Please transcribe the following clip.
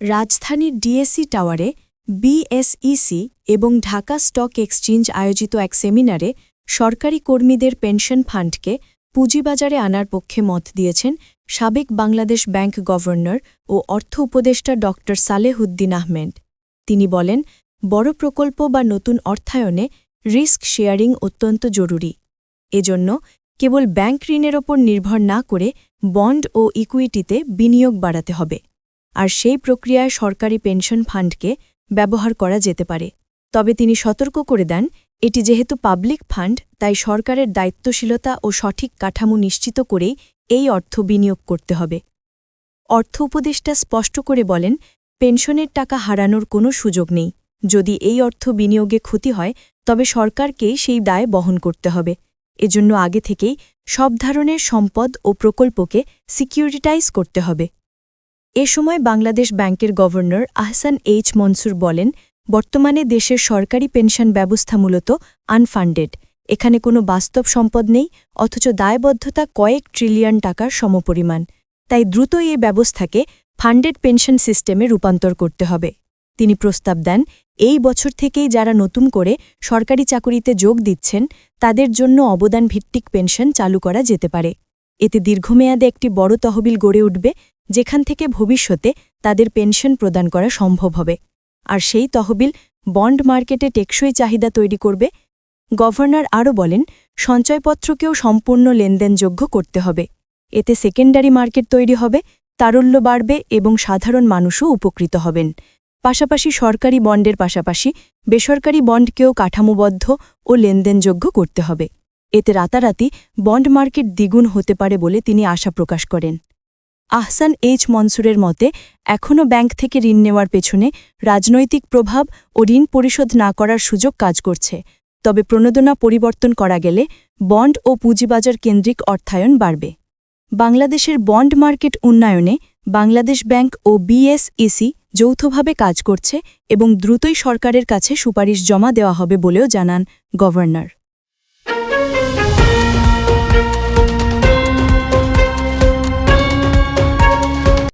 রাজধানীর ডিএসি টাওয়ারে বিএসইসি এবং ঢাকা স্টক এক্সচেঞ্জ আয়োজিত এক সেমিনারে সরকারি কর্মীদের পেনশন ফান্ডকে পুঁজিবাজারে আনার পক্ষে মত দিয়েছেন সাবেক বাংলাদেশ ব্যাংক গভর্নর ও অর্থ উপদেষ্টা ড. সালেহুদ্দিন আহমেদ। তিনি বলেন, বড় প্রকল্প বা নতুন অর্থায়নে রিস্ক শেয়ারিং অত্যন্ত জরুরি। এজন্য কেবল ব্যাংক ঋণের ওপর নির্ভর না করে বন্ড ও ইকুইটিতে বিনিয়োগ বাড়াতে হবে। আর সেই প্রক্রিয়ায় সরকারি পেনশন ফান্ডকে ব্যবহার করা যেতে পারে। তবে তিনি সতর্ক করে দেন, এটি যেহেতু পাবলিক ফান্ড, তাই সরকারের দায়িত্বশীলতা ও সঠিক কাঠামো নিশ্চিত করেই এই অর্থ বিনিয়োগ করতে হবে। অর্থ উপদেষ্টা স্পষ্ট করে বলেন, পেনশনের টাকা হারানোর কোনো সুযোগ নেই। যদি এই অর্থ বিনিয়োগে ক্ষতি হয়, তবে সরকারকেই সেই দায় বহন করতে হবে। এজন্য আগে থেকেই সব ধরনের সম্পদ ও প্রকল্পকে সিকিউরিটাইজ করতে হবে। এ সময় বাংলাদেশ ব্যাংকের গভর্নর আহসান এইচ মনসুর বলেন, বর্তমানে দেশের সরকারি পেনশন ব্যবস্থা মূলত আনফান্ডেড। এখানে কোনো বাস্তব সম্পদ নেই, অথচ দায়বদ্ধতা কয়েক ট্রিলিয়ন টাকার সমপরিমাণ। তাই দ্রুত এই ব্যবস্থাকে ফান্ডেড পেনশন সিস্টেমে রূপান্তর করতে হবে। তিনি প্রস্তাব দেন, এই বছর থেকেই যারা নতুন করে সরকারি চাকুরিতে যোগ দিচ্ছেন, তাদের জন্য অবদান ভিত্তিক পেনশন চালু করা যেতে পারে। এতে দীর্ঘমেয়াদে একটি বড় তহবিল গড়ে উঠবে, যেখান থেকে ভবিষ্যতে তাদের পেনশন প্রদান করা সম্ভব হবে। আর সেই তহবিল বন্ড মার্কেটে টেকসই চাহিদা তৈরি করবে। গভর্নর আরও বলেন, সঞ্চয়পত্রকেও সম্পূর্ণ লেনদেনযোগ্য করতে হবে। এতে সেকেন্ডারি মার্কেট তৈরি হবে, তারল্য বাড়বে এবং সাধারণ মানুষও উপকৃত হবেন। পাশাপাশি সরকারি বন্ডের পাশাপাশি বেসরকারি বন্ডকেও কাঠামোবদ্ধ ও লেনদেনযোগ্য করতে হবে। এতে রাতারাতি বন্ড মার্কেট দ্বিগুণ হতে পারে বলে তিনি আশা প্রকাশ করেন। আহসান এইচ মনসুরের মতে, এখনও ব্যাংক থেকে ঋণ নেওয়ার পেছনে রাজনৈতিক প্রভাব ও ঋণ পরিশোধ না করার সুযোগ কাজ করছে। তবে প্রণোদনা পরিবর্তন করা গেলে বন্ড ও পুঁজিবাজার কেন্দ্রিক অর্থায়ন বাড়বে। বাংলাদেশের বন্ড মার্কেট উন্নয়নে বাংলাদেশ ব্যাংক ও বিএসইসি যৌথভাবে কাজ করছে এবং দ্রুতই সরকারের কাছে সুপারিশ জমা দেওয়া হবে বলেও জানান গভর্নর।